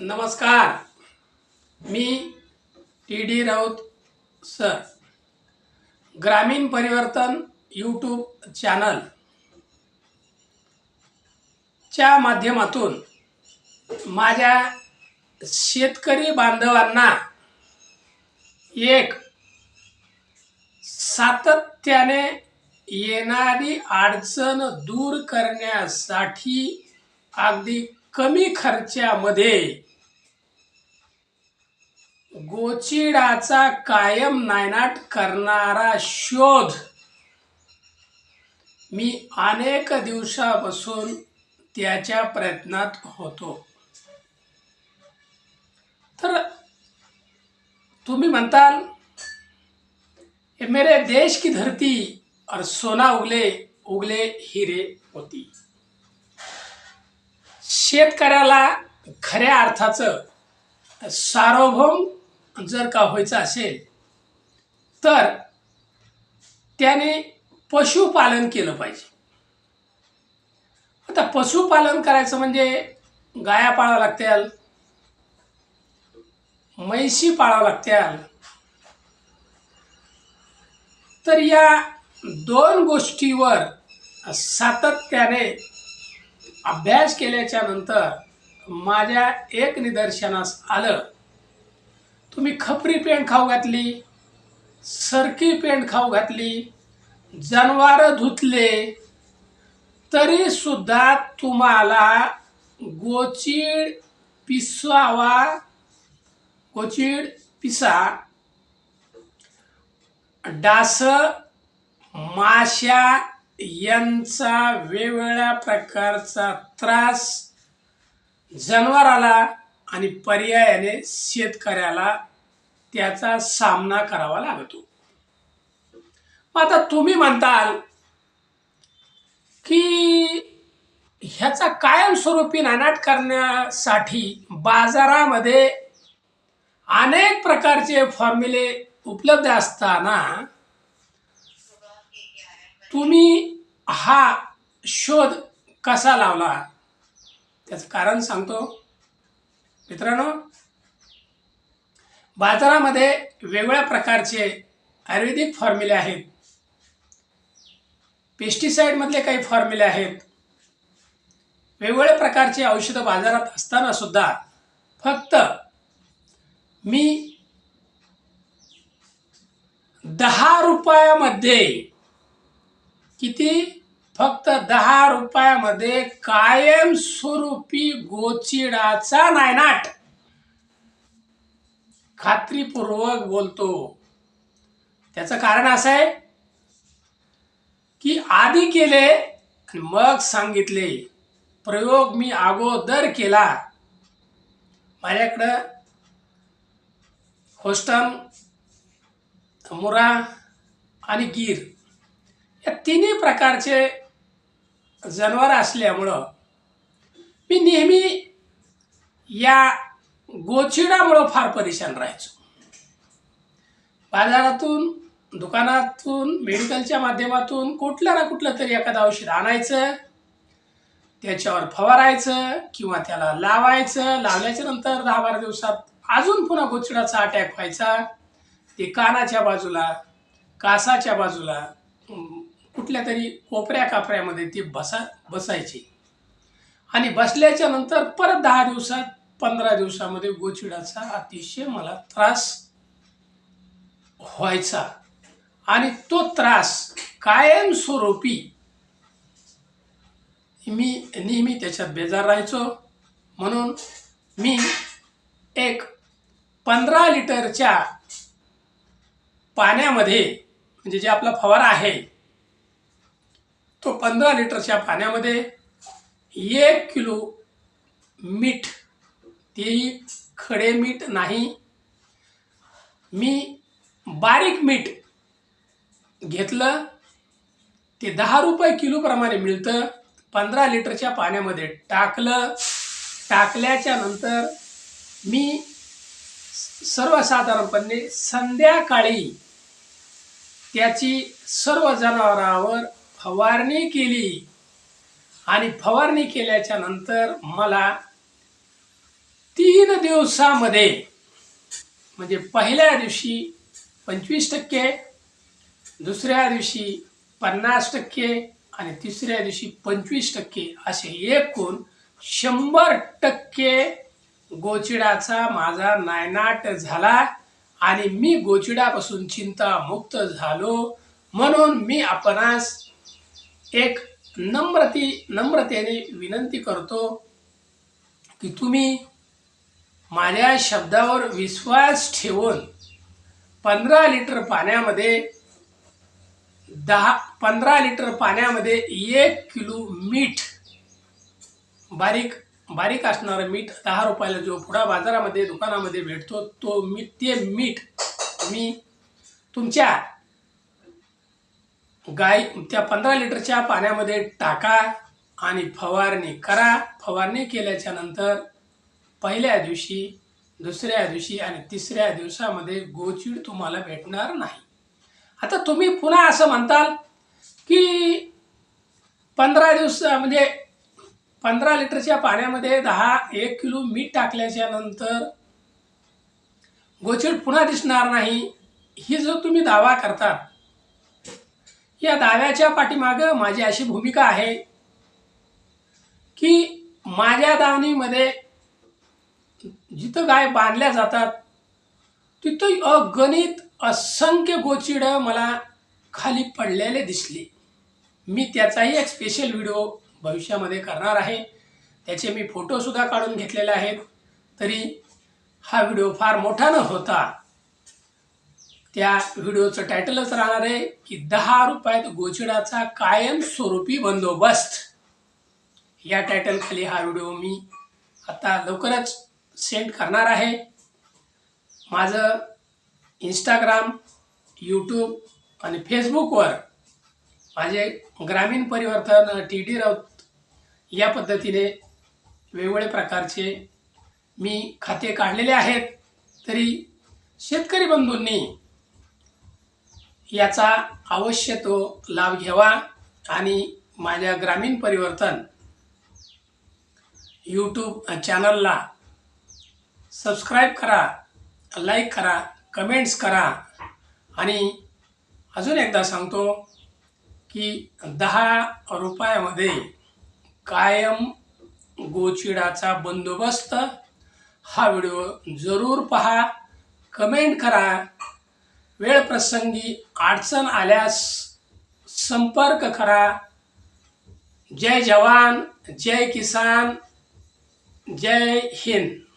नमस्कार. मी T D Raut sir. ग्रामीण परिवर्तन यूट्यूब चॅनल च्या माध्यमातून माझ्या शेतकरी बांधवांना एक सातत्याने येणारी अडचण दूर करण्यासाठी अगदी कमी खर्चामध्ये गोचिडाचा कायम नायनाट करणारा शोध. मी अनेक दिवसापासून त्याच्या प्रयत्नात होतो. तर तुम्ही म्हणताल मेरे देश की धरती और सोना उगले उगले हिरे होती. शेतकऱ्याला खऱ्या अर्थाचं सार्वभौम जर का व्हायचं असेल तर त्याने पशुपालन केलं पाहिजे. आता पशुपालन करायचं म्हणजे गाया पाळावं लागत्याल म्हैशी पाळावं लागत्याल तर या दोन गोष्टीवर सातत्याने अभ्यास केल्याच्यानंतर माझ्या एक निदर्शनास आलं. तुम्ही खपरी पेंट खाऊ घातली सरकी पेंट खाऊ घातली जनावरं धुतले तरी सुद्धा तुम्हाला गोचीड पिसावा गोचीड पिसा. डास माशा यांचा वेगवेगळ्या प्रकारचा त्रास जनावराला आणि पर्यायाने शेतकऱ्याला त्याचा सामना करावा लागतो. मग आता तुम्ही म्हणताल की ह्याचा कायमस्वरूपी नानाट करण्यासाठी बाजारामध्ये अनेक प्रकारचे फॉर्म्युले उपलब्ध असताना तुम्ही हा शोध कसा लावला? त्याचं कारण सांगतो. मित्रांनो बाजारामध्ये वेगवेगळ्या प्रकारचे आयुर्वेदिक फॉर्म्युले आहेत. पेस्टिसाईडमधले काही फॉर्म्युले आहेत. वेगवेगळ्या प्रकारचे औषधं बाजारात असताना सुद्धा फक्त मी दहा रुपयामध्ये किती फक्त दहा रुपयामध्ये कायमस्वरूपी गोचिडाचा नायनाट. खात्रीपूर्वक बोलतो. त्याचं कारण असं आहे की आधी केले आणि मग सांगितले. प्रयोग मी अगोदर केला. माझ्याकडं होस्टन मुरा आणि गीर या तिन्ही प्रकारचे जनावर असल्यामुळं मी नेहमी या गोचिडामुळं फार परेशान राहायचो. बाजारातून दुकानातून मेडिकलच्या माध्यमातून कुठलं ना कुठलं तरी एखादं औषध आणायचं त्याच्यावर फवारायचं किंवा त्याला लावायचं. लावल्याच्या नंतर दहा बारा दिवसात अजून पुन्हा गोचिडाचा अटॅक व्हायचा. ते कानाच्या बाजूला कासाच्या बाजूला कुठल्या तरी कोपऱ्या कापऱ्यामध्ये ती बसा बसायची. आणि बसल्याच्या नंतर परत दहा दिवसात पंधरा दिवसामध्ये गोचिडाचा अतिशय मला त्रास व्हायचा. आणि तो त्रास कायमस्वरूपी मी नेहमी त्याच्यात बेजार राहायचो. म्हणून मी एक पंधरा लिटरच्या पाण्यामध्ये म्हणजे जे आपला फवारा आहे तो पंधरा लिटरच्या पाण्यामध्ये एक किलो मीठ तेही खडे मीठ नाही. मी बारीक मीठ घेतलं ते दहा रुपये किलोप्रमाणे मिळतं. पंधरा लिटरच्या पाण्यामध्ये टाकलं. टाकल्याच्या नंतर मी सर्वसाधारणपणे संध्याकाळी त्याची सर्व जनावरांवर फवारणी केली. आणि फवारणी केल्याच्यानंतर मला तीन दिवसामध्ये म्हणजे पहिल्या दिवशी पंचवीस टक्के दुसऱ्या दिवशी पन्नास टक्के आणि तिसऱ्या दिवशी पंचवीस टक्के असे एकूण शंभर टक्के गोचिडाचा माझा नायनाट झाला आणि मी गोचिडापासून चिंतामुक्त झालो. म्हणून मी आपणास एक नम्रती नम्रतेने विनंती करतो की तुम्ही माझ्या शब्दावर विश्वास ठेवून पंधरा लिटर पाण्यामध्ये दहा पंधरा लिटर पाण्यामध्ये एक किलो मीठ बारीक बारीक असणारं मीठ दहा रुपयाला जो पुढा बाजारामध्ये दुकानामध्ये भेटतो तो मी ते मीठ मी तुमच्या गाय त्या पंधरा लिटरच्या पाण्यामध्ये टाका आणि फवारणी करा. फवारणी केल्याच्यानंतर पहिल्या दिवशी दुसऱ्या दिवशी आणि तिसऱ्या दिवसामध्ये गोचीड तुम्हाला भेटणार नाही. आता तुम्ही पुन्हा असं म्हणताल की पंधरा दिवस म्हणजे पंधरा लिटरच्या पाण्यामध्ये दहा एक किलो मीठ टाकल्याच्या नंतर गोचीड पुन्हा दिसणार नाही. ही जो तुम्ही दावा करता या दाव्याच्या पाठीमागं माझी अशी भूमिका आहे की माझ्या दावणीमध्ये जिथं गाय बांधल्या जातात तिथं अगणित असंख्य गोचिडं मला खाली पडलेले दिसली. मी त्याचाही एक स्पेशल व्हिडिओ भविष्यामध्ये करणार आहे. त्याचे मी फोटोसुद्धा काढून घेतलेले आहेत. तरी हा व्हिडिओ फार मोठा न होता त्या व्हिडिओचं टायटलच राहणार आहे की दहा रुपयात गोचिडाचा कायमस्वरूपी बंदोबस्त. या टायटल खाली हा व्हिडिओ मी आता लवकरच सेंड करणार आहे. माझं इंस्टाग्राम यूट्यूब आणि फेसबुकवर माझे ग्रामीण परिवर्तन टी डी राऊत या पद्धतीने वेगवेगळ्या प्रकारचे मी खाते काढलेले आहेत. तरी शेतकरी बंधूंनी याचा अवश्य तो लाभ घ्यावा आणि माझ्या ग्रामीण परिवर्तन यूट्यूब चॅनलला सबस्क्राईब करा लाईक करा कमेंट्स करा. आणि अजून एकदा सांगतो की दहा रुपयामध्ये कायम गोचिडाचा बंदोबस्त हा व्हिडिओ जरूर पहा कमेंट करा वेळ प्रसंगी अडचण आल्यास संपर्क करा. जय जवान जय किसान जय हिंद.